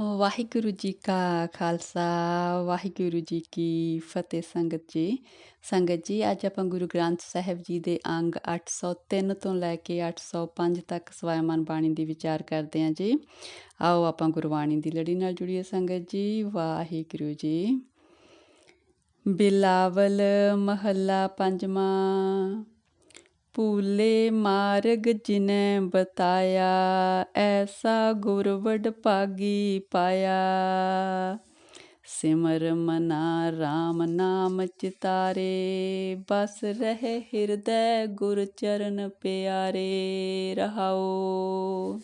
ਵਾਹਿਗੁਰੂ ਜੀ ਕਾ ਖਾਲਸਾ, ਵਾਹਿਗੁਰੂ ਜੀ ਕੀ ਫਤਿਹ ਸੰਗਤ ਜੀ। ਸੰਗਤ ਜੀ, ਅੱਜ ਆਪਾਂ ਗੁਰੂ ਗ੍ਰੰਥ ਸਾਹਿਬ ਜੀ ਦੇ ਅੰਗ 803 ਤੋਂ ਲੈ ਕੇ 805 ਤੱਕ ਸਵੈਮਨ ਬਾਣੀ ਦੀ ਵਿਚਾਰ ਕਰਦੇ ਹਾਂ ਜੀ। ਆਓ ਆਪਾਂ ਗੁਰਬਾਣੀ ਦੀ ਲੜੀ ਨਾਲ ਜੁੜੀਏ ਸੰਗਤ ਜੀ, ਵਾਹਿਗੁਰੂ ਜੀ। ਬਿਲਾਵਲ ਮਹੱਲਾ ਪੰਜਵਾਂ। ਭੂਲੇ ਮਾਰਗ ਜਿਨੇ ਬਤਾਇਆ, ਐਸਾ ਗੁਰ ਵਡ ਭਾਗੀ ਪਾਇਆ। ਸਿਮਰ ਮਨਾ RAM ਨਾਮ ਚਿਤਾਰੇ, ਬਸ ਰਹੇ ਹਿਰਦੈ ਗੁਰ ਚਰਨ ਪਿਆਰੇ, ਰਹਾਓ।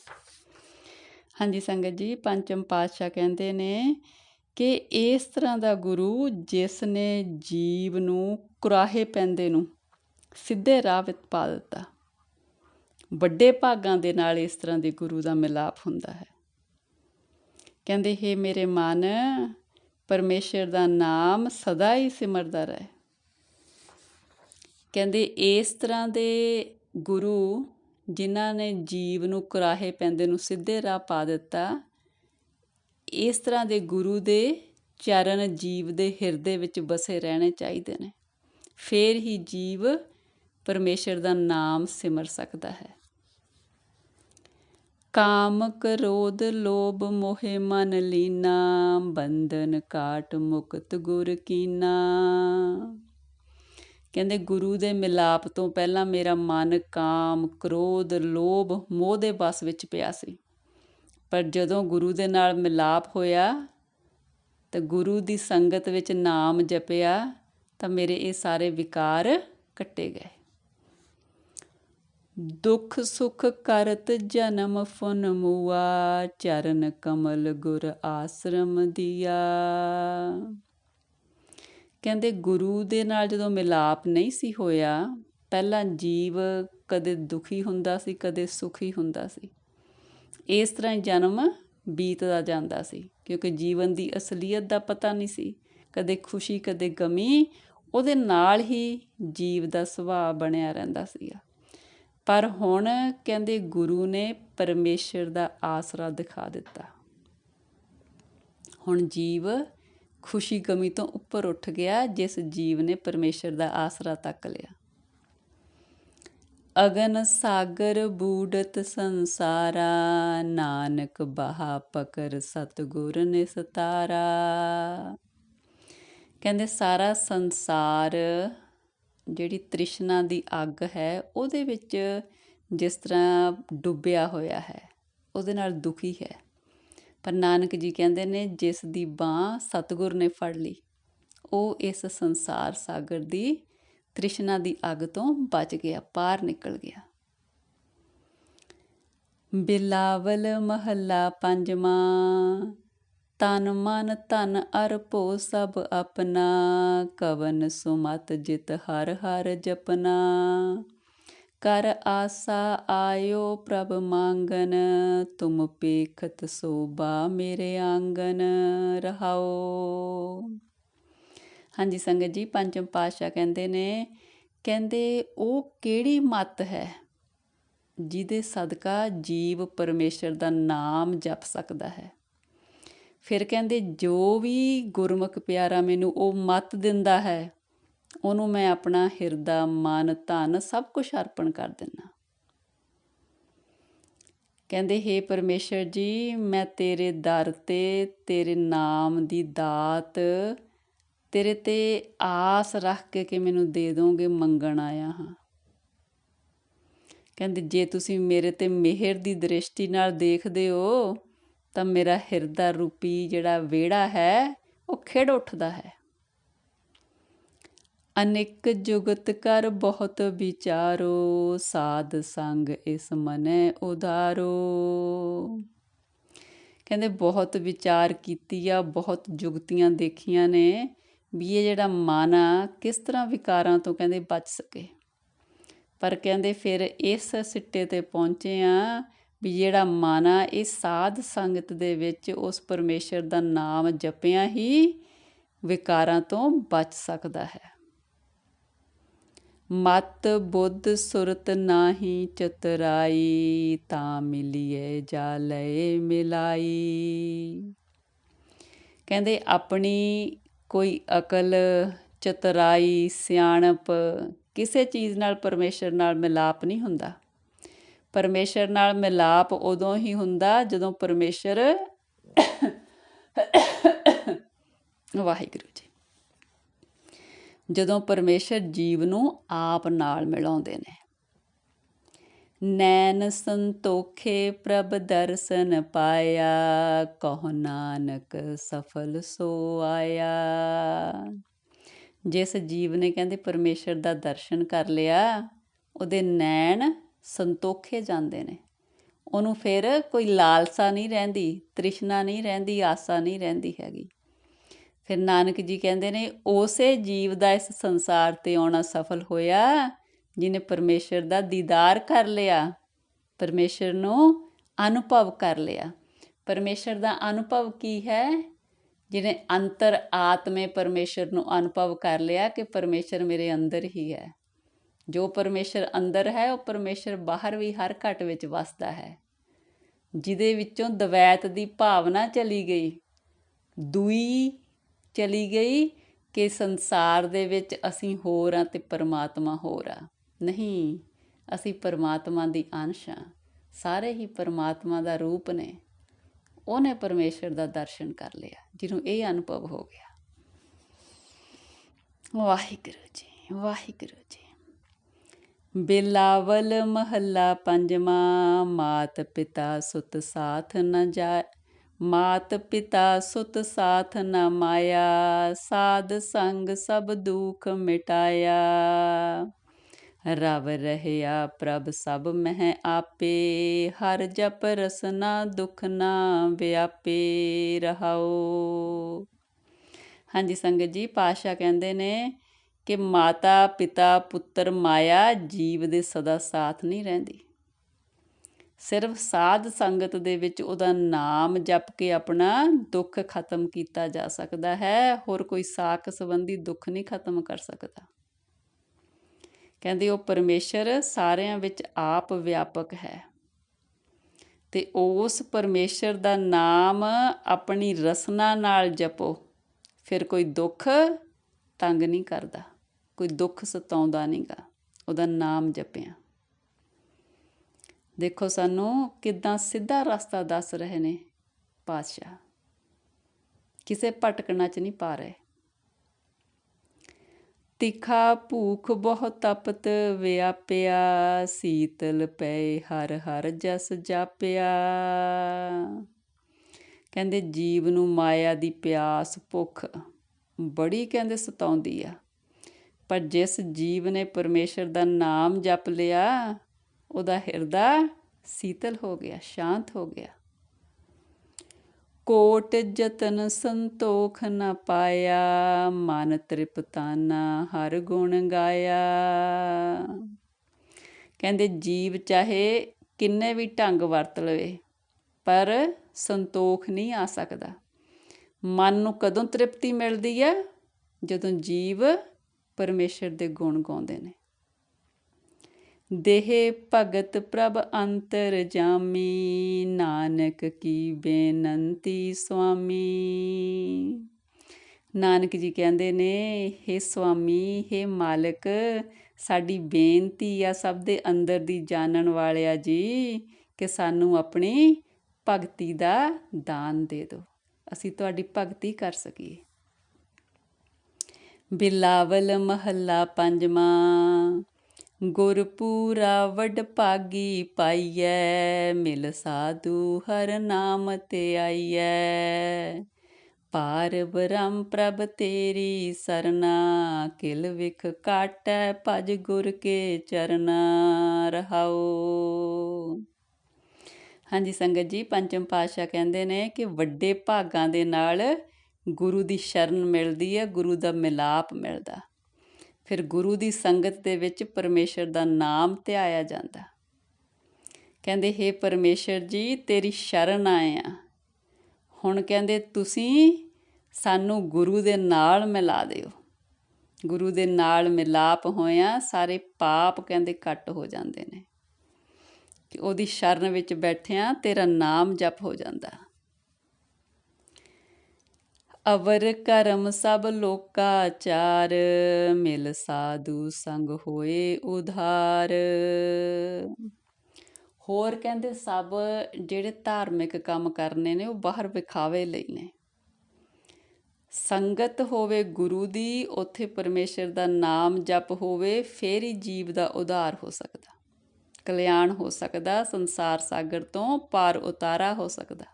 ਹਾਂਜੀ ਸੰਗਤ ਜੀ, ਪੰਚਮ ਪਾਤਸ਼ਾਹ ਕਹਿੰਦੇ ਨੇ ਕਿ ਇਸ ਤਰ੍ਹਾਂ ਦਾ ਗੁਰੂ ਜਿਸ ਨੇ ਜੀਵ ਨੂੰ ਕੁਰਾਹੇ ਪੈਂਦੇ ਨੂੰ ਸਿੱਧੇ ਰਾਹ ਵਿੱਚ ਪਾ ਦਿੱਤਾ। ਵੱਡੇ ਭਾਗਾਂ ਦੇ ਨਾਲ ਇਸ ਤਰ੍ਹਾਂ ਦੇ ਗੁਰੂ ਦਾ ਮਿਲਾਪ ਹੁੰਦਾ ਹੈ। ਕਹਿੰਦੇ, ਹੈ ਮੇਰੇ ਮਨ, ਪਰਮੇਸ਼ਰ ਦਾ ਨਾਮ ਸਦਾ ਹੀ ਸਿਮਰਦਾ ਰਹੇ। ਕਹਿੰਦੇ, ਇਸ ਤਰ੍ਹਾਂ ਦੇ ਗੁਰੂ ਜਿਨ੍ਹਾਂ ਨੇ ਜੀਵ ਨੂੰ ਕੁਰਾਹੇ ਪੈਂਦੇ ਨੂੰ ਸਿੱਧੇ ਰਾਹ ਪਾ ਦਿੱਤਾ, ਇਸ ਤਰ੍ਹਾਂ ਦੇ ਗੁਰੂ ਦੇ ਚਰਨ ਜੀਵ ਦੇ ਹਿਰਦੇ ਵਿੱਚ ਬਸੇ ਰਹਿਣੇ ਚਾਹੀਦੇ ਨੇ। ਫੇਰ ਹੀ ਜੀਵ ਪਰਮੇਸ਼ਰ ਦਾ ਨਾਮ ਸਿਮਰ ਸਕਦਾ ਹੈ। ਕਾਮ ਕ੍ਰੋਧ ਲੋਭ ਮੋਹਿ ਮਨ ਲੀਨਾ, ਬੰਧਨ ਕਾਟ ਮੁਕਤ ਗੁਰ ਕੀਨਾ। ਕਹਿੰਦੇ ਗੁਰੂ ਦੇ ਮਿਲਾਪ ਤੋਂ ਪਹਿਲਾਂ ਮੇਰਾ ਮਨ ਕਾਮ, ਕ੍ਰੋਧ, ਲੋਭ, ਮੋਹ ਦੇ ਬਸ ਵਿੱਚ ਪਿਆ ਸੀ। ਪਰ ਜਦੋਂ ਗੁਰੂ ਦੇ ਨਾਲ ਮਿਲਾਪ ਹੋਇਆ, ਤਾਂ ਗੁਰੂ ਦੀ ਸੰਗਤ ਵਿੱਚ ਨਾਮ ਜਪਿਆ, ਤਾਂ ਮੇਰੇ ਇਹ ਸਾਰੇ ਵਿਕਾਰ ਕੱਟੇ ਗਏ। ਦੁਖ ਸੁਖ ਕਰਤ ਜਨਮ ਫੁਨ ਮੂਆ, ਚਰਨ ਕਮਲ ਗੁਰ ਆਸ਼ਰਮ ਦਿਆ। ਕਹਿੰਦੇ ਗੁਰੂ ਦੇ ਨਾਲ ਜਦੋਂ ਮਿਲਾਪ ਨਹੀਂ ਸੀ ਹੋਇਆ, ਪਹਿਲਾਂ ਜੀਵ ਕਦੇ ਦੁਖੀ ਹੁੰਦਾ ਸੀ, ਕਦੇ ਸੁਖੀ ਹੁੰਦਾ ਸੀ। ਇਸ ਤਰ੍ਹਾਂ ਜਨਮ ਬੀਤਦਾ ਜਾਂਦਾ ਸੀ, ਕਿਉਂਕਿ ਜੀਵਨ ਦੀ ਅਸਲੀਅਤ ਦਾ ਪਤਾ ਨਹੀਂ ਸੀ। ਕਦੇ ਖੁਸ਼ੀ, ਕਦੇ ਗਮੀ, ਉਹਦੇ ਨਾਲ ਹੀ ਜੀਵ ਦਾ ਸੁਭਾਅ ਬਣਿਆ ਰਹਿੰਦਾ ਸੀਗਾ। ਪਰ ਹੁਣ ਕਹਿੰਦੇ ਗੁਰੂ ਨੇ ਪਰਮੇਸ਼ਰ ਦਾ ਆਸਰਾ ਦਿਖਾ ਦਿੱਤਾ। ਹੁਣ ਜੀਵ ਖੁਸ਼ੀ ਕਮੀ ਤੋਂ ਉੱਪਰ ਉੱਠ ਗਿਆ, ਜਿਸ ਜੀਵ ਨੇ ਪਰਮੇਸ਼ਰ ਦਾ ਆਸਰਾ ਤੱਕ ਲਿਆ। ਅਗਨ ਸਾਗਰ ਬੂਡਤ ਸੰਸਾਰਾ, ਨਾਨਕ ਬਹਾ ਪਕਰ ਸਤਗੁਰ ਨੇ ਸਤਾਰਾ ਕਹਿੰਦੇ ਸਾਰਾ ਸੰਸਾਰ ਜਿਹੜੀ ਤ੍ਰਿਸ਼ਨਾ ਦੀ ਅੱਗ ਹੈ, ਉਹਦੇ ਵਿੱਚ ਜਿਸ ਤਰ੍ਹਾਂ ਡੁੱਬਿਆ ਹੋਇਆ ਹੈ, ਉਹਦੇ ਨਾਲ ਦੁਖੀ ਹੈ। ਪਰ ਨਾਨਕ ਜੀ ਕਹਿੰਦੇ ਨੇ, ਜਿਸ ਦੀ ਬਾਹ ਸਤਗੁਰ ਨੇ ਫੜ ਲਈ, ਉਹ ਇਸ ਸੰਸਾਰ ਸਾਗਰ ਦੀ ਤ੍ਰਿਸ਼ਨਾ ਦੀ ਅੱਗ ਤੋਂ ਬਚ ਗਿਆ, ਪਾਰ ਨਿਕਲ ਗਿਆ। ਬਿਲਾਵਲ ਮਹੱਲਾ ਪੰਜਵਾਂ ਤਨ ਮਨ ਧਨ ਅਰਪੋ ਸਭ ਆਪਣਾ, ਕਵਨ ਸੁਮਤ ਜਿਤ ਹਰ ਹਰ ਜਪਨਾ। ਕਰ ਆਸਾ ਆਇਓ ਪ੍ਰਭ ਮੰਗਨ, ਤੁਮ ਪੇਖਤ ਸੋਬਾ ਮੇਰੇ ਆਂਗਨ ਰਹਾਓ। ਹਾਂਜੀ ਸੰਗਤ ਜੀ, ਪੰਚਮ ਪਾਤਸ਼ਾਹ ਕਹਿੰਦੇ ਨੇ, ਕਹਿੰਦੇ ਉਹ ਕਿਹੜੀ ਮਤ ਹੈ ਜਿਹਦੇ ਸਦਕਾ ਜੀਵ ਪਰਮੇਸ਼ਰ ਦਾ ਨਾਮ ਜਪ ਸਕਦਾ ਹੈ? ਫਿਰ ਕਹਿੰਦੇ, ਜੋ ਵੀ ਗੁਰਮੁਖ ਪਿਆਰਾ ਮੈਨੂੰ ਉਹ ਮਤ ਦਿੰਦਾ ਹੈ, ਉਹਨੂੰ ਮੈਂ ਆਪਣਾ ਹਿਰਦਾ, ਮਨ, ਧਨ ਸਭ ਕੁਝ ਅਰਪਣ ਕਰ ਦਿੰਨਾ ਕਹਿੰਦੇ हे ਪਰਮੇਸ਼ਰ ਜੀ, ਮੈਂ ਤੇਰੇ ਦਰ ਤੇ, ਤੇਰੇ ਨਾਮ ਦੀ ਦਾਤ, ਤੇਰੇ ਤੇ ਆਸ ਰੱਖ ਕੇ ਕਿ ਮੈਨੂੰ ਦੇ ਦੋਗੇ ਮੰਗਣ ਆਇਆ ਹਾਂ। ਕਹਿੰਦੇ, ਜੇ ਤੁਸੀਂ ਮੇਰੇ ਤੇ ਮਿਹਰ ਦੀ ਦ੍ਰਿਸ਼ਟੀ ਨਾਲ ਦੇਖਦੇ ਹੋ ਤਾਂ ਮੇਰਾ ਹਿਰਦਾ ਰੂਪੀ ਜਿਹੜਾ ਵਿਹੜਾ ਹੈ, ਉਹ ਖਿੜ ਉੱਠਦਾ ਹੈ। ਅਨੇਕ ਜੁਗਤ ਕਰ ਬਹੁਤ ਵਿਚਾਰੋ, ਸਾਧ ਸੰਗ ਇਸ ਮਨੈ ਉਧਾਰੋ। ਕਹਿੰਦੇ ਬਹੁਤ ਵਿਚਾਰ ਕੀਤੀ ਆ ਬਹੁਤ ਜੁਗਤੀਆਂ ਦੇਖੀਆਂ ਨੇ ਵੀ ਇਹ ਜਿਹੜਾ ਮਨ ਆ ਕਿਸ ਤਰ੍ਹਾਂ ਵਿਕਾਰਾਂ ਤੋਂ ਕਹਿੰਦੇ ਬਚ ਸਕੇ। ਪਰ ਕਹਿੰਦੇ ਫਿਰ ਇਸ ਸਿੱਟੇ ਤੇ ਪਹੁੰਚੇ ਆ ਵੀ ਜਿਹੜਾ ਮਨ ਆ ਇਹ ਸਾਧ ਸੰਗਤ ਦੇ ਵਿੱਚ ਉਸ ਪਰਮੇਸ਼ਰ ਦਾ ਨਾਮ ਜਪਿਆ ਹੀ ਵਿਕਾਰਾਂ ਤੋਂ ਬਚ ਸਕਦਾ ਹੈ। ਮਤ ਬੁੱਧ ਸੁਰਤ ਨਾਹੀ ਚਤਰਾਈ, ਤਾਂ ਮਿਲੀਏ ਜਾ ਲਏ ਮਿਲਾਈ। ਕਹਿੰਦੇ ਆਪਣੀ ਕੋਈ ਅਕਲ, ਚਤਰਾਈ, ਸਿਆਣਪ ਕਿਸੇ ਚੀਜ਼ ਨਾਲ ਪਰਮੇਸ਼ਰ ਨਾਲ ਮਿਲਾਪ ਨਹੀਂ ਹੁੰਦਾ। ਪਰਮੇਸ਼ਰ ਨਾਲ ਮਿਲਾਪ ਉਦੋਂ ਹੀ ਹੁੰਦਾ ਜਦੋਂ ਪਰਮੇਸ਼ਰ ਵਾਹਿਗੁਰੂ ਜੀ। ਜਦੋਂ ਪਰਮੇਸ਼ਰ ਜੀਵ ਨੂੰ ਆਪ ਨਾਲ ਮਿਲਾਉਂਦੇ ਨੇ। ਨੈਣ ਸੰਤੋਖੇ ਪ੍ਰਭ ਦਰਸ਼ਨ ਪਾਇਆ, ਕਹੋ ਨਾਨਕ ਸਫਲ ਸੋ ਆਇਆ। ਜਿਸ ਜੀਵ ਨੇ ਕਹਿੰਦੇ ਪਰਮੇਸ਼ਰ ਦਾ ਦਰਸ਼ਨ ਕਰ ਲਿਆ, ਉਹਦੇ ਨੈਣ ਸੰਤੋਖੇ ਜਾਂਦੇ ਨੇ। ਉਹਨੂੰ ਫਿਰ ਕੋਈ ਲਾਲਸਾ ਨਹੀਂ ਰਹਿੰਦੀ, ਤ੍ਰਿਸ਼ਨਾ ਨਹੀਂ ਰਹਿੰਦੀ, ਆਸਾ ਨਹੀਂ ਰਹਿੰਦੀ ਹੈਗੀ। ਫਿਰ ਨਾਨਕ ਜੀ ਕਹਿੰਦੇ ਨੇ, ਉਸੇ ਜੀਵ ਦਾ ਇਸ ਸੰਸਾਰ ਤੇ ਆਉਣਾ ਸਫਲ ਹੋਇਆ ਜਿਨੇ ਪਰਮੇਸ਼ਰ ਦਾ ਦੀਦਾਰ ਕਰ ਲਿਆ। ਪਰਮੇਸ਼ਰ ਨੂੰ ਅਨੁਭਵ ਕਰ ਲਿਆ। ਪਰਮੇਸ਼ਰ ਦਾ ਅਨੁਭਵ ਕੀ ਹੈ? ਜਿਹਨੇ ਅੰਤਰ ਆਤਮੇ ਪਰਮੇਸ਼ਰ ਨੂੰ ਅਨੁਭਵ ਕਰ ਲਿਆ ਕਿ ਪਰਮੇਸ਼ਰ ਮੇਰੇ ਅੰਦਰ ਹੀ ਹੈ। ਜੋ ਪਰਮੇਸ਼ਰ ਅੰਦਰ ਹੈ, ਉਹ ਪਰਮੇਸ਼ਰ ਬਾਹਰ ਵੀ ਹਰ ਘਟ ਵਿੱਚ ਵਸਦਾ ਹੈ। ਜਿਹਦੇ ਵਿੱਚੋਂ ਦਵੈਤ ਦੀ ਭਾਵਨਾ ਚਲੀ ਗਈ, ਦੂਈ ਚਲੀ ਗਈ ਕਿ ਸੰਸਾਰ ਦੇ ਵਿੱਚ ਅਸੀਂ ਹੋਰ ਆ ਤੇ ਪਰਮਾਤਮਾ ਹੋਰ ਆ। ਨਹੀਂ, ਅਸੀਂ ਪਰਮਾਤਮਾ ਦੀ ਅੰਸ਼ ਆ ਸਾਰੇ ਹੀ ਪਰਮਾਤਮਾ ਦਾ ਰੂਪ ਨੇ। ਉਹਨੇ ਪਰਮੇਸ਼ਰ ਦਾ ਦਰਸ਼ਨ ਕਰ ਲਿਆ, ਜਿਹਨੂੰ ਇਹ ਅਨੁਭਵ ਹੋ ਗਿਆ। ਵਾਹਿਗੁਰੂ ਜੀ ਵਾਹਿਗੁਰੂ ਜੀ। ਬਿਲਾਵਲ ਮਹੱਲਾ ਪੰਜਵਾਂ, ਮਾਤ ਪਿਤਾ ਸੁਤ ਸਾਥ ਨ ਜਾ ਮਾਤ ਪਿਤਾ ਸੁਤ ਸਾਥ ਨ ਮਾਇਆ, ਸਾਧ ਸੰਗ ਸਭ ਦੁਖ ਮਿਟਾਇਆ। ਰਵ ਰਹਿਆ ਪ੍ਰਭ ਸਭ ਮਹਿ ਆਪੇ, ਹਰ ਜਪ ਰਸਨਾ ਦੁਖ ਨਾ ਵਿਆਪੇ ਰਹਾਓ ਹਾਂਜੀ, ਸੰਗਤ ਜੀ ਪਾਸ਼ਾ ਕਹਿੰਦੇ ਨੇ ਕਿ ਮਾਤਾ, ਪਿਤਾ, ਪੁੱਤਰ, ਮਾਇਆ ਜੀਵ ਦੇ ਸਦਾ ਸਾਥ ਨਹੀਂ ਰਹਿੰਦੀ। ਸਿਰਫ ਸਾਧ ਸੰਗਤ ਦੇ ਵਿੱਚ ਉਹਦਾ ਨਾਮ ਜਪ ਕੇ ਆਪਣਾ ਦੁੱਖ ਖਤਮ ਕੀਤਾ ਜਾ ਸਕਦਾ ਹੈ, ਹੋਰ ਕੋਈ ਸਾਖ ਸੰਬੰਧੀ ਦੁੱਖ ਨਹੀਂ ਖਤਮ ਕਰ ਸਕਦਾ। ਕਹਿੰਦੇ ਉਹ ਪਰਮੇਸ਼ਰ ਸਾਰਿਆਂ ਵਿੱਚ ਆਪ ਵਿਆਪਕ ਹੈ। ਤੇ ਉਸ ਪਰਮੇਸ਼ਰ ਦਾ ਨਾਮ ਆਪਣੀ ਰਸਨਾ ਨਾਲ ਜਪੋ, ਫਿਰ ਕੋਈ ਦੁੱਖ ਤੰਗ ਨਹੀਂ ਕਰਦਾ। ਕੋਈ ਦੁੱਖ ਸਤਾਉਂਦਾ ਨਹੀਂਗਾ, ਉਹਦਾ ਨਾਮ ਜਪਿਆ। ਦੇਖੋ ਸਾਨੂੰ ਕਿਦਾਂ ਸਿੱਧਾ ਰਸਤਾ ਦੱਸ ਰਹੇ ਨੇ ਪਾਤਸ਼ਾਹ। ਕਿਸੇ ਭਟਕਣਾ ਚ ਨਹੀਂ ਪਾ ਰਹੇ। ਤਿਖਾ ਭੂਖ ਬਹੁ ਤਪਤ ਵਿਆਪਿਆ, ਸੀਤਲ ਪਏ ਹਰ ਹਰ ਜਸ ਜਾਪਿਆ। ਕਹਿੰਦੇ ਜੀਵ ਨੂੰ ਮਾਇਆ ਦੀ ਪਿਆਸ ਭੁੱਖ ਬੜੀ ਕਹਿੰਦੇ ਸਤਾਉਂਦੀ ਆ। ਪਰ ਜਿਸ ਜੀਵ ਨੇ ਪਰਮੇਸ਼ਰ ਦਾ ਨਾਮ ਜਪ ਲਿਆ, ਉਹਦਾ ਹਿਰਦਾ ਸੀਤਲ ਹੋ ਗਿਆ, ਸ਼ਾਂਤ ਹੋ ਗਿਆ। ਕੋਟ ਜਤਨ ਸੰਤੋਖ ਨ ਪਾਇਆ, ਮਨ ਤ੍ਰਿਪਤਾਨਾ ਹਰ ਗੁਣ ਗਾਇਆ। ਕਹਿੰਦੇ ਜੀਵ ਚਾਹੇ ਕਿੰਨੇ ਵੀ ਢੰਗ ਵਰਤ ਲਵੇ, ਪਰ ਸੰਤੋਖ ਨਹੀਂ ਆ ਸਕਦਾ। ਮਨ ਨੂੰ ਕਦੋਂ ਤ੍ਰਿਪਤੀ ਮਿਲਦੀ ਹੈ? ਜਦੋਂ ਜੀਵ ਪਰਮੇਸ਼ਰ ਦੇ ਗੁਣ ਗਾਉਂਦੇ ਨੇ। ਦੇਹ ਭਗਤ ਪ੍ਰਭ ਅੰਤਰ ਜਾਮੀ, ਨਾਨਕ ਕੀ ਬੇਨੰਤੀ ਸੁਆਮੀ। ਨਾਨਕ ਜੀ ਕਹਿੰਦੇ ਨੇ हे ਸੁਆਮੀ हे ਮਾਲਕ, ਸਾਡੀ ਬੇਨਤੀ ਆ ਸਭ ਦੇ ਅੰਦਰ ਦੀ ਜਾਣਨ ਵਾਲਿਆ ਜੀ, ਕਿ ਸਾਨੂੰ ਆਪਣੀ ਭਗਤੀ ਦਾ ਦਾਨ ਦੇ ਦਿਓ। ਅਸੀਂ ਤੁਹਾਡੀ ਭਗਤੀ ਕਰ ਸਕੀਏ। ਬਿਲਾਵਲ ਮਹੱਲਾ ਪੰਜਵਾਂ। ਗੁਰਪੂਰਾ ਵਡ ਭਾਗੀ ਪਾਈਐ, ਮਿਲ ਸਾਧੂ ਹਰ ਨਾਮ ਤੇ ਆਈਐ। ਪਾਰ ਬ੍ਰਹਮ ਪ੍ਰਭ ਤੇਰੀ ਸਰਨਾ, ਕਿਲ ਵਿਖ ਕਾਟੈ ਭਜ ਗੁਰ ਕੇ ਚਰਨਾ ਰਹਾਓ ਹਾਂਜੀ ਸੰਗਤ ਜੀ, ਪੰਚਮ ਪਾਤਸ਼ਾਹ ਕਹਿੰਦੇ ਨੇ ਕਿ ਵੱਡੇ ਭਾਗਾਂ ਦੇ ਨਾਲ ਗੁਰੂ ਦੀ ਸ਼ਰਨ ਮਿਲਦੀ ਹੈ, ਗੁਰੂ ਦਾ ਮਿਲਾਪ ਮਿਲਦਾ। ਫਿਰ ਗੁਰੂ ਦੀ ਸੰਗਤ ਦੇ ਵਿੱਚ ਪਰਮੇਸ਼ਰ ਦਾ ਨਾਮ ਧਿਆਇਆ ਜਾਂਦਾ। ਕਹਿੰਦੇ हे ਪਰਮੇਸ਼ਰ ਜੀ, ਤੇਰੀ ਸ਼ਰਨ ਆਏ ਆ। ਹੁਣ ਕਹਿੰਦੇ, ਤੁਸੀਂ ਸਾਨੂੰ ਗੁਰੂ ਦੇ ਨਾਲ ਮਿਲਾ ਦਿਓ। ਗੁਰੂ ਦੇ ਨਾਲ ਮਿਲਾਪ ਹੋਇਆ ਸਾਰੇ ਪਾਪ ਕਹਿੰਦੇ ਕੱਟ ਹੋ ਜਾਂਦੇ ਨੇ। ਕਿ ਉਹਦੀ ਸ਼ਰਨ ਵਿੱਚ ਬੈਠਿਆਂ ਤੇਰਾ ਨਾਮ ਜਪ ਹੋ ਜਾਂਦਾ। ਅਵਰ ਕਰਮ ਸਭ ਲੋਕਾ ਚਾਰ, ਮਿਲ ਸਾਧੂ ਸੰਗ ਹੋਏ ਉਧਾਰ। ਹੋਰ ਕਹਿੰਦੇ ਸਭ ਜਿਹੜੇ ਧਾਰਮਿਕ ਕੰਮ ਕਰਨੇ ਨੇ, ਉਹ ਬਾਹਰ ਵਿਖਾਵੇ ਲਈ ਨੇ। ਸੰਗਤ ਹੋਵੇ ਗੁਰੂ ਦੀ, ਉੱਥੇ ਪਰਮੇਸ਼ਰ ਦਾ ਨਾਮ ਜਪ ਹੋਵੇ, ਫੇਰ ਹੀ ਜੀਵ ਦਾ ਉਧਾਰ ਹੋ ਸਕਦਾ। ਕਲਿਆਣ ਹੋ ਸਕਦਾ, ਸੰਸਾਰ ਸਾਗਰ ਤੋਂ ਪਾਰ ਉਤਾਰਾ ਹੋ ਸਕਦਾ।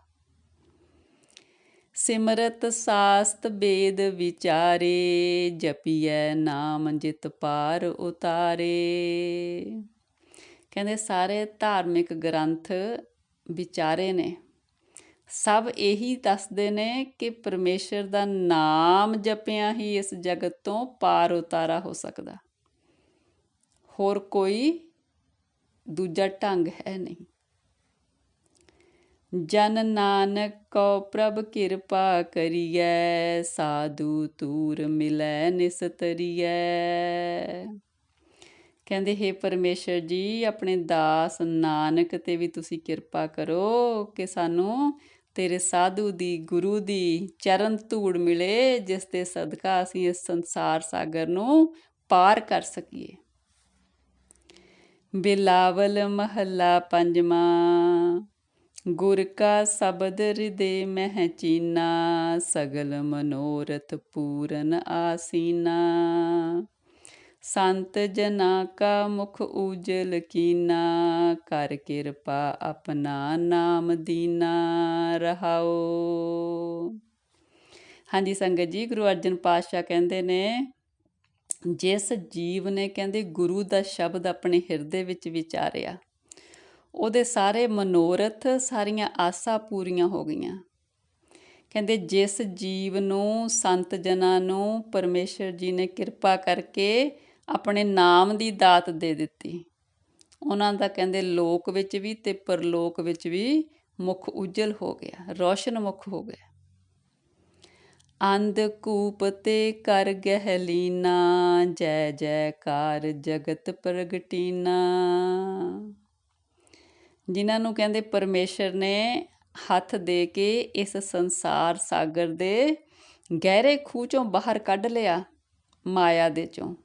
ਸਿਮਰਤ ਸਾਸਤ ਬੇਦ ਵਿਚਾਰੇ, ਜਪੀਐ ਨਾਮ ਜਿਤ ਪਾਰ ਉਤਾਰੇ। ਕਹਿੰਦੇ ਸਾਰੇ ਧਾਰਮਿਕ ਗ੍ਰੰਥ ਵਿਚਾਰੇ ਨੇ। ਸਭ ਇਹੀ ਦੱਸਦੇ ਨੇ ਕਿ ਪਰਮੇਸ਼ਰ ਦਾ ਨਾਮ ਜਪਿਆ ਹੀ ਇਸ ਜਗਤ ਤੋਂ ਪਾਰ ਉਤਾਰਾ ਹੋ ਸਕਦਾ। ਹੋਰ ਕੋਈ ਦੂਜਾ ਢੰਗ ਹੈ ਨਹੀਂ। ਜਨ ਨਾਨਕ ਕੋ ਪ੍ਰਭ ਕਿਰਪਾ ਕਰੀਐ, ਸਾਧੂ ਤੂਰ ਮਿਲੈ ਨਿਸਤਰੀਐ। ਕਹਿੰਦੇ, ਹੈ ਪਰਮੇਸ਼ਰ ਜੀ, ਆਪਣੇ ਦਾਸ ਨਾਨਕ ਤੇ ਵੀ ਤੁਸੀਂ ਕਿਰਪਾ ਕਰੋ ਕਿ ਸਾਨੂੰ ਤੇਰੇ ਸਾਧੂ ਦੀ, ਗੁਰੂ ਦੀ ਚਰਨ ਧੂੜ ਮਿਲੇ, ਜਿਸ ਦੇ ਸਦਕਾ ਅਸੀਂ ਇਸ ਸੰਸਾਰ ਸਾਗਰ ਨੂੰ ਪਾਰ ਕਰ ਸਕੀਏ। ਬਿਲਾਵਲ ਮਹੱਲਾ ਪੰਜਵਾਂ। ਗੁਰ ਕਾ ਸ਼ਬਦ ਹਿਰਦੇ ਮਹਿ ਚੀਨਾ, ਸਗਲ ਮਨੋਰਥ ਪੂਰਨ ਆਸੀਨਾ। ਸੰਤ ਜਨਾ ਕਾ ਮੁਖ ਉਜਲ ਕੀਨਾ, ਕਰ ਕਿਰਪਾ ਆਪਣਾ ਨਾਮ ਦੀਨਾ ਰਹਾਓ। ਹਾਂਜੀ, ਸੰਗਤ ਜੀ, ਗੁਰੂ ਅਰਜਨ ਪਾਤਸ਼ਾਹ ਕਹਿੰਦੇ ਨੇ, ਜਿਸ ਜੀਵ ਨੇ ਕਹਿੰਦੇ ਗੁਰੂ ਦਾ ਸ਼ਬਦ ਆਪਣੇ ਹਿਰਦੇ ਵਿੱਚ ਵਿਚਾਰਿਆ ਉਹਦੇ ਸਾਰੇ ਮਨੋਰਥ, ਸਾਰੀਆਂ ਆਸਾਂ ਪੂਰੀਆਂ ਹੋ ਗਈਆਂ। ਕਹਿੰਦੇ, ਜਿਸ ਜੀਵ ਨੂੰ, ਸੰਤ ਜਨਾਂ ਨੂੰ ਪਰਮੇਸ਼ਰ ਜੀ ਨੇ ਕਿਰਪਾ ਕਰਕੇ ਆਪਣੇ ਨਾਮ ਦੀ ਦਾਤ ਦੇ ਦਿੱਤੀ। ਉਹਨਾਂ ਦਾ ਕਹਿੰਦੇ, ਲੋਕ ਵਿੱਚ ਵੀ ਤੇ ਪਰਲੋਕ ਵਿੱਚ ਵੀ ਮੁਖ ਉਜਲ ਹੋ ਗਿਆ, ਰੌਸ਼ਨ ਮੁਖ ਹੋ ਗਿਆ। ਅੰਧ ਕੂਪ ਤੇ ਕਰ ਗਹਿਲੀਨਾ, ਜੈ ਜੈਕਾਰ ਜਗਤ ਪ੍ਰਗਟੀਨਾ। ਜਿਨ੍ਹਾਂ ਨੂੰ ਕਹਿੰਦੇ ਪਰਮੇਸ਼ਰ ਨੇ ਹੱਥ ਦੇ ਕੇ ਇਸ ਸੰਸਾਰ ਸਾਗਰ ਦੇ ਗਹਿਰੇ ਖੂਹ ਚੋਂ ਬਾਹਰ ਕੱਢ ਲਿਆ, ਮਾਇਆ ਦੇ ਚੋਂ।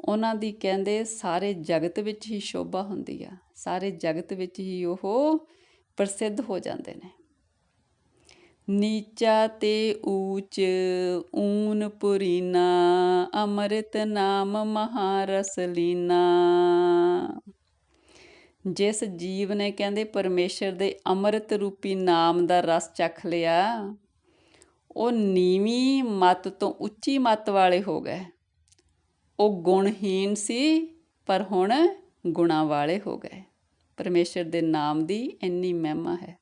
ਉਹਨਾਂ ਦੀ ਕਹਿੰਦੇ ਸਾਰੇ ਜਗਤ ਵਿੱਚ ਹੀ ਸ਼ੋਭਾ ਹੁੰਦੀ ਆ, ਸਾਰੇ ਜਗਤ ਵਿੱਚ ਹੀ ਉਹ ਪ੍ਰਸਿੱਧ ਹੋ ਜਾਂਦੇ ਨੇ। ਨੀਚਾ ਤੇ ਊਚ, ਊਨ ਪੁਰੀਨਾ, ਅੰਮ੍ਰਿਤ ਨਾਮ ਮਹਾਰਸ ਲੀਨਾ। ਜਿਸ ਜੀਵ ਨੇ ਕਹਿੰਦੇ ਪਰਮੇਸ਼ਰ ਦੇ ਅੰਮ੍ਰਿਤ ਰੂਪੀ ਨਾਮ ਦਾ ਰਸ ਚੱਖ ਲਿਆ, ਉਹ ਨੀਵੀਂ ਮਤ ਤੋਂ ਉੱਚੀ ਮਤ ਵਾਲੇ ਹੋ ਗਏ। ਉਹ ਗੁਣਹੀਨ ਸੀ, ਪਰ ਹੁਣ ਗੁਣਾ ਵਾਲੇ ਹੋ ਗਏ। ਪਰਮੇਸ਼ਰ ਦੇ ਨਾਮ ਦੀ ਇੰਨੀ ਮਹਿਮਾ ਹੈ।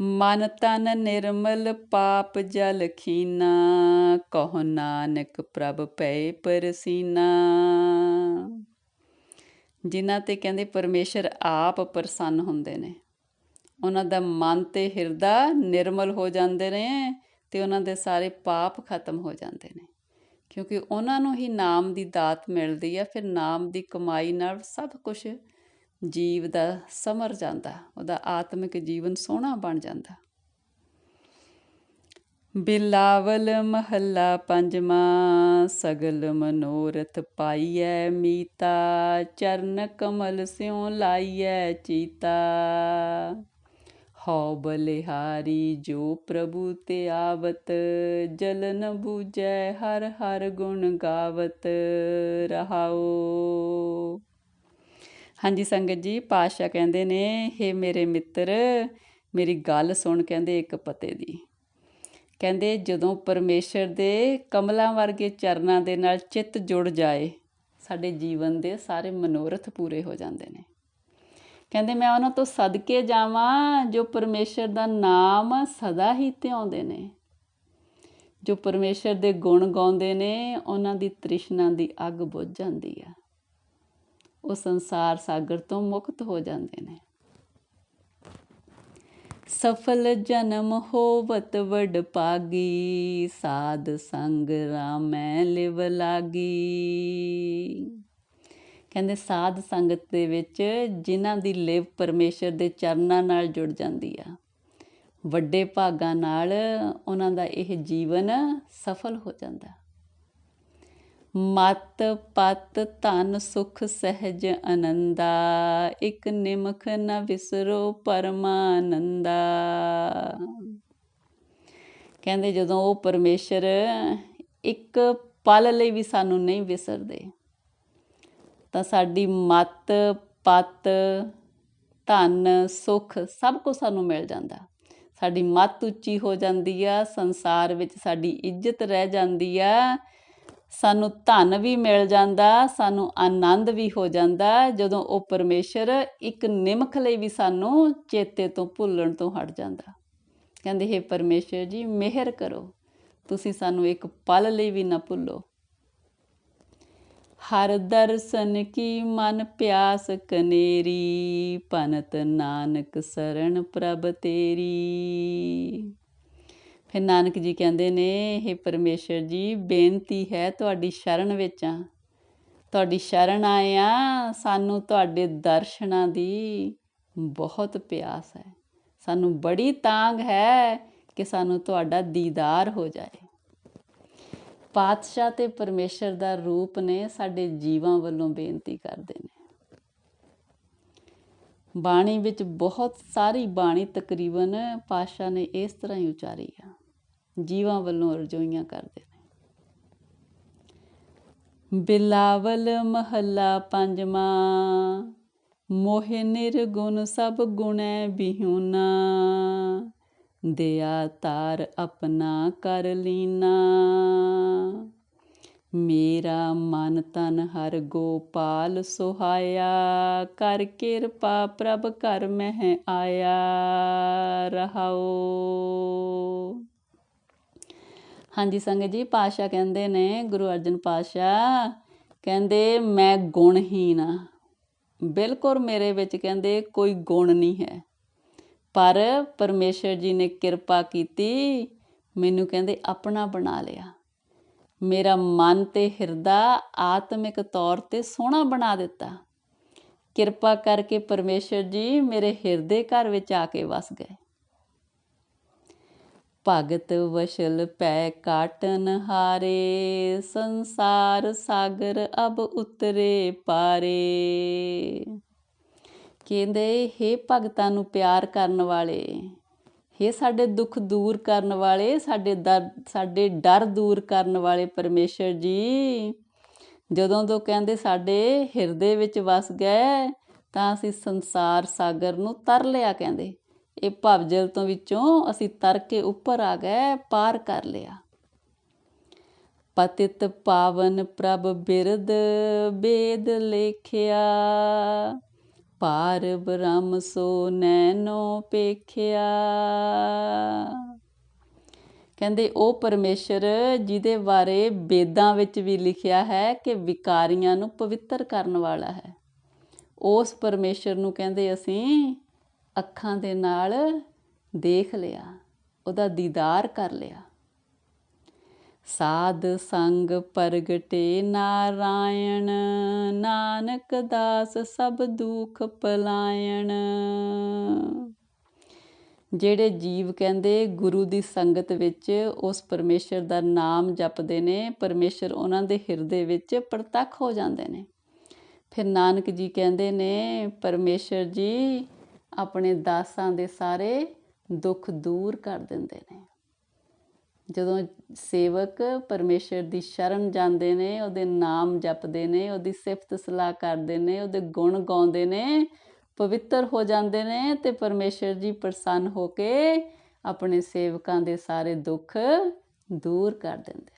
ਮਨ ਤਨ ਨਿਰਮਲ ਪਾਪ ਜਲ ਖੀਨਾ, ਕਹੋ ਨਾਨਕ ਪ੍ਰਭ ਪੈ ਪਰਸੀਨਾ। ਜਿਨ੍ਹਾਂ ਤੇ ਕਹਿੰਦੇ ਪਰਮੇਸ਼ਰ ਆਪ ਪ੍ਰਸੰਨ ਹੁੰਦੇ ਨੇ। ਉਹਨਾਂ ਦਾ ਮਨ ਤੇ ਹਿਰਦਾ ਨਿਰਮਲ ਹੋ ਜਾਂਦੇ ਨੇ ਤੇ ਉਹਨਾਂ ਦੇ ਸਾਰੇ ਪਾਪ ਖਤਮ ਹੋ ਜਾਂਦੇ ਨੇ। ਕਿਉਂਕਿ ਉਹਨਾਂ ਨੂੰ ਹੀ ਨਾਮ ਦੀ ਦਾਤ ਮਿਲਦੀ ਹੈ ਫਿਰ ਨਾਮ ਦੀ ਕਮਾਈ ਨਾਲ ਸਭ ਕੁਝ ਜੀਵ ਦਾ ਸਮਰ ਜਾਂਦਾ, ਉਹਦਾ ਆਤਮਿਕ ਜੀਵਨ ਸੋਹਣਾ ਬਣ ਜਾਂਦਾ। ਬਿਲਾਵਲ ਮਹੱਲਾ ਪੰਜਵਾਂ, ਸਗਲ ਮਨੋਰਥ ਪਾਈਐ ਮੀਤਾ, ਚਰਨ ਕਮਲ ਸਿਉ ਲਾਈਐ ਚੀਤਾ। ਹਉ ਬਲਿਹਾਰੀ ਜੋ ਪ੍ਰਭੂ ਤੇ ਆਵਤ, ਜਲਨ ਬੂਜੈ ਹਰ ਹਰ ਗੁਣ ਗਾਵਤ ਰਹਾਓ ਹਾਂਜੀ ਸੰਗਤ ਜੀ ਪਾਸ਼ਾ ਕਹਿੰਦੇ ਨੇ हे ਮੇਰੇ ਮਿੱਤਰ, ਮੇਰੀ ਗੱਲ ਸੁਣ ਕਹਿੰਦੇ ਇੱਕ ਪਤੇ ਦੀ। ਕਹਿੰਦੇ ਜਦੋਂ ਪਰਮੇਸ਼ਰ ਦੇ ਕਮਲਾਂ ਵਰਗੇ ਚਰਨਾਂ ਦੇ ਨਾਲ ਚਿੱਤ ਜੁੜ ਜਾਏ, ਸਾਡੇ ਜੀਵਨ ਦੇ ਸਾਰੇ ਮਨੋਰਥ ਪੂਰੇ ਹੋ ਜਾਂਦੇ ਨੇ। ਕਹਿੰਦੇ ਮੈਂ ਉਹਨਾਂ ਤੋਂ ਸਦਕੇ ਜਾਵਾਂ ਜੋ ਪਰਮੇਸ਼ਰ ਦਾ ਨਾਮ ਸਦਾ ਹੀ ਧਿਆਉਂਦੇ ਨੇ। ਜੋ ਪਰਮੇਸ਼ਰ ਦੇ ਗੁਣ ਗਾਉਂਦੇ ਨੇ, ਉਹਨਾਂ ਦੀ ਤ੍ਰਿਸ਼ਨਾ ਦੀ ਅੱਗ ਬੁਝ ਜਾਂਦੀ ਆ। ਉਹ ਸੰਸਾਰ ਸਾਗਰ ਤੋਂ ਮੁਕਤ ਹੋ ਜਾਂਦੇ ਨੇ। ਸਫਲ ਜਨਮ ਹੋਵਤ ਵਡ ਪਾਗੀ, ਸਾਧ ਸੰਗ ਰਾਮੈ ਲਿਵ ਲਾਗੀ। ਕਹਿੰਦੇ ਸਾਧ ਸੰਗਤ ਦੇ ਵਿੱਚ ਜਿਨ੍ਹਾਂ ਦੀ ਲਿਵ ਪਰਮੇਸ਼ਰ ਦੇ ਚਰਨਾਂ ਨਾਲ ਜੁੜ ਜਾਂਦੀ ਆ, ਵੱਡੇ ਭਾਗਾਂ ਨਾਲ ਉਹਨਾਂ ਦਾ ਇਹ ਜੀਵਨ ਸਫਲ ਹੋ ਜਾਂਦਾ। ਮਤ ਪਤ ਧਨ ਸੁਖ ਸਹਿਜ ਆਨੰਦਾ, ਇੱਕ ਨਿਮਖ ਨ ਵਿਸਰੋ ਪਰਮਾਨੰਦਾ। ਕਹਿੰਦੇ ਜਦੋਂ ਉਹ ਪਰਮੇਸ਼ਰ ਇੱਕ ਪਲ ਲਈ ਵੀ ਸਾਨੂੰ ਨਹੀਂ ਵਿਸਰਦੇ, ਤਾਂ ਸਾਡੀ ਮਤ ਪਤ ਧਨ ਸੁਖ ਸਭ ਕੁਝ ਸਾਨੂੰ ਮਿਲ ਜਾਂਦਾ। ਸਾਡੀ ਮੱਤ ਉੱਚੀ ਹੋ ਜਾਂਦੀ ਆ, ਸੰਸਾਰ ਵਿੱਚ ਸਾਡੀ ਇੱਜ਼ਤ ਰਹਿ ਜਾਂਦੀ ਆ ਸਾਨੂੰ ਧਨ ਵੀ ਮਿਲ ਜਾਂਦਾ, ਸਾਨੂੰ ਆਨੰਦ ਵੀ ਹੋ ਜਾਂਦਾ ਜਦੋਂ ਉਹ ਪਰਮੇਸ਼ਰ ਇੱਕ ਨਿਮਖ ਲਈ ਵੀ ਸਾਨੂੰ ਚੇਤੇ ਤੋਂ ਭੁੱਲਣ ਤੋਂ ਹਟ ਜਾਂਦਾ। ਕਹਿੰਦੇ, ਹੈ ਪਰਮੇਸ਼ਰ ਜੀ, ਮਿਹਰ ਕਰੋ। ਤੁਸੀਂ ਸਾਨੂੰ ਇੱਕ ਪਲ ਲਈ ਵੀ ਨਾ ਭੁੱਲੋ। ਹਰ ਦਰਸ਼ਨ ਕੀ ਮਨ ਪਿਆਸ ਕਨੇਰੀ, ਪਨਤ ਨਾਨਕ ਸਰਣ ਪ੍ਰਭ ਤੇਰੀ। ਫਿਰ ਨਾਨਕ ਜੀ ਕਹਿੰਦੇ ਨੇ ਇਹ ਪਰਮੇਸ਼ਰ ਜੀ, ਬੇਨਤੀ ਹੈ ਤੁਹਾਡੀ ਸ਼ਰਨ ਵਿੱਚ ਆ। ਤੁਹਾਡੀ ਸ਼ਰਨ ਆਏ ਆ, ਸਾਨੂੰ ਤੁਹਾਡੇ ਦਰਸ਼ਨਾਂ ਦੀ ਬਹੁਤ ਪਿਆਸ ਹੈ। ਸਾਨੂੰ ਬੜੀ ਤਾਂਗ ਹੈ ਕਿ ਸਾਨੂੰ ਤੁਹਾਡਾ ਦੀਦਾਰ ਹੋ ਜਾਏ। ਪਾਤਸ਼ਾਹ ਤੇ ਪਰਮੇਸ਼ਰ ਦਾ ਰੂਪ ਨੇ ਸਾਡੇ ਜੀਵਾਂ ਵੱਲੋਂ ਬੇਨਤੀ ਕਰਦੇ ਨੇ। ਬਾਣੀ ਵਿੱਚ ਬਹੁਤ ਸਾਰੀ ਬਾਣੀ ਤਕਰੀਬਨ ਪਾਤਸ਼ਾਹ ਨੇ ਇਸ ਤਰ੍ਹਾਂ ਹੀ ਉਚਾਰੀ ਆ। ਜੀਵਾਂ ਵੱਲੋਂ ਰਜੋਈਆਂ ਕਰਦੇ ਨੇ। ਬਿਲਾਵਲ ਮਹੱਲਾ ਪੰਜਵਾਂ, ਮੋਹਿ ਨਿਰਗੁਣ ਸਭ ਗੁਣੈ ਬਿਹੁਨਾ ਦਿਆ ਤਾਰ ਆਪਣਾ ਕਰ ਲੀਨਾ। ਮੇਰਾ ਮਨ ਤਨ ਹਰ ਗੋਪਾਲ ਸੁਹਾਇਆ। ਕਰ ਕਿਰਪਾ ਪ੍ਰਭ ਘਰ ਮਹਿ ਆਇਆ। ਰਹਾਓ। ਹਾਂਜੀ ਸੰਗਤ ਜੀ ਪਾਸ਼ਾ ਕਹਿੰਦੇ ਨੇ, ਗੁਰੂ ਅਰਜਨ ਪਾਸ਼ਾ ਕਹਿੰਦੇ, ਮੈਂ ਗੁਣਹੀਨ ਆ ਬਿਲਕੁਲ ਮੇਰੇ ਵਿੱਚ ਕਹਿੰਦੇ, ਕੋਈ ਗੁਣ ਨਹੀਂ ਹੈ। ਪਰ ਪਰਮੇਸ਼ਰ ਜੀ ਨੇ ਕਿਰਪਾ ਕੀਤੀ, ਮੈਨੂੰ ਕਹਿੰਦੇ, ਆਪਣਾ ਬਣਾ ਲਿਆ। ਮੇਰਾ ਮਨ ਤੇ ਹਿਰਦਾ ਆਤਮਿਕ ਤੌਰ ਤੇ ਸੋਹਣਾ ਬਣਾ ਦਿੱਤਾ। ਕਿਰਪਾ ਕਰਕੇ ਪਰਮੇਸ਼ਰ ਜੀ ਮੇਰੇ ਹਿਰਦੇ ਘਰ ਵਿੱਚ ਆ ਕੇ ਵਸ ਗਏ। ਭਗਤ ਵਸ਼ਲ ਪੈ ਕਾਟਨ ਹਾਰੇ, ਸੰਸਾਰ ਸਾਗਰ ਅਬ ਉਤਰੇ ਪਾਰੇ। ਕਹਿੰਦੇ, ਹੇ ਭਗਤਾਂ ਨੂੰ ਪਿਆਰ ਕਰਨ ਵਾਲੇ, ਹੇ ਸਾਡੇ ਦੁੱਖ ਦੂਰ ਕਰਨ ਵਾਲੇ, ਸਾਡੇ ਦਰ, ਸਾਡੇ ਡਰ ਦੂਰ ਕਰਨ ਵਾਲੇ ਪਰਮੇਸ਼ਰ ਜੀ। ਜਦੋਂ ਤੋਂ ਕਹਿੰਦੇ ਸਾਡੇ ਹਿਰਦੇ ਵਿੱਚ ਵਸ ਗਏ, ਤਾਂ ਅਸੀਂ ਸੰਸਾਰ ਸਾਗਰ ਨੂੰ ਤਰ ਲਿਆ ਕਹਿੰਦੇ। ਇਹ ਭਵਜਲ ਤੋਂ ਵਿੱਚੋਂ ਅਸੀਂ ਤਰ ਕੇ ਉੱਪਰ ਆ ਗਏ, ਪਾਰ ਕਰ ਲਿਆ। ਪਤਿਤ ਪਾਵਨ ਪ੍ਰਭ ਬਿਰਦ ਬੇਦ ਲੇਖਿਆ ਪਾਰ ਬ੍ਰਹਮ ਸੋ ਨੈਨੋ ਪੇਖਿਆ। ਕਹਿੰਦੇ, ਉਹ ਪਰਮੇਸ਼ਰ ਜਿਹਦੇ ਬਾਰੇ ਵੇਦਾਂ ਵਿੱਚ ਵੀ ਲਿਖਿਆ ਹੈ ਕਿ ਵਿਕਾਰੀਆਂ ਨੂੰ ਪਵਿੱਤਰ ਕਰਨ ਵਾਲਾ ਹੈ। ਉਸ ਪਰਮੇਸ਼ਰ ਨੂੰ ਕਹਿੰਦੇ ਅਸੀਂ ਅੱਖਾਂ ਦੇ ਨਾਲ ਦੇਖ ਲਿਆ, ਉਹਦਾ ਦੀਦਾਰ ਕਰ ਲਿਆ। ਸਾਧ ਸੰਗ ਪ੍ਰਗਟੇ ਨਾਰਾਇਣ, ਨਾਨਕ ਦਾਸ ਸਭ ਦੁੱਖ ਪਲਾਇਣ। ਜਿਹੜੇ ਜੀਵ ਕਹਿੰਦੇ ਗੁਰੂ ਦੀ ਸੰਗਤ ਵਿੱਚ ਉਸ ਪਰਮੇਸ਼ਰ ਦਾ ਨਾਮ ਜਪਦੇ ਨੇ, ਪਰਮੇਸ਼ਰ ਉਹਨਾਂ ਦੇ ਹਿਰਦੇ ਵਿੱਚ ਪ੍ਰਤੱਖ ਹੋ ਜਾਂਦੇ ਨੇ। ਫਿਰ ਨਾਨਕ ਜੀ ਕਹਿੰਦੇ ਨੇ, ਪਰਮੇਸ਼ਰ ਜੀ ਆਪਣੇ ਦਾਸਾਂ ਦੇ ਸਾਰੇ ਦੁੱਖ ਦੂਰ ਕਰ ਦਿੰਦੇ ਨੇ। ਜਦੋਂ ਸੇਵਕ ਪਰਮੇਸ਼ਰ ਦੀ ਸ਼ਰਨ ਜਾਂਦੇ ਨੇ, ਉਹਦੇ ਨਾਮ ਜਪਦੇ ਨੇ, ਉਹਦੀ ਸਿਫਤ ਸਲਾਹ ਕਰਦੇ ਨੇ, ਉਹਦੇ ਗੁਣ ਗਾਉਂਦੇ ਨੇ, ਪਵਿੱਤਰ ਹੋ ਜਾਂਦੇ ਨੇ ਤੇ ਪਰਮੇਸ਼ਰ ਜੀ ਪ੍ਰਸੰਨ ਹੋ ਕੇ ਆਪਣੇ ਸੇਵਕਾਂ ਦੇ ਸਾਰੇ ਦੁੱਖ ਦੂਰ ਕਰ ਦਿੰਦੇ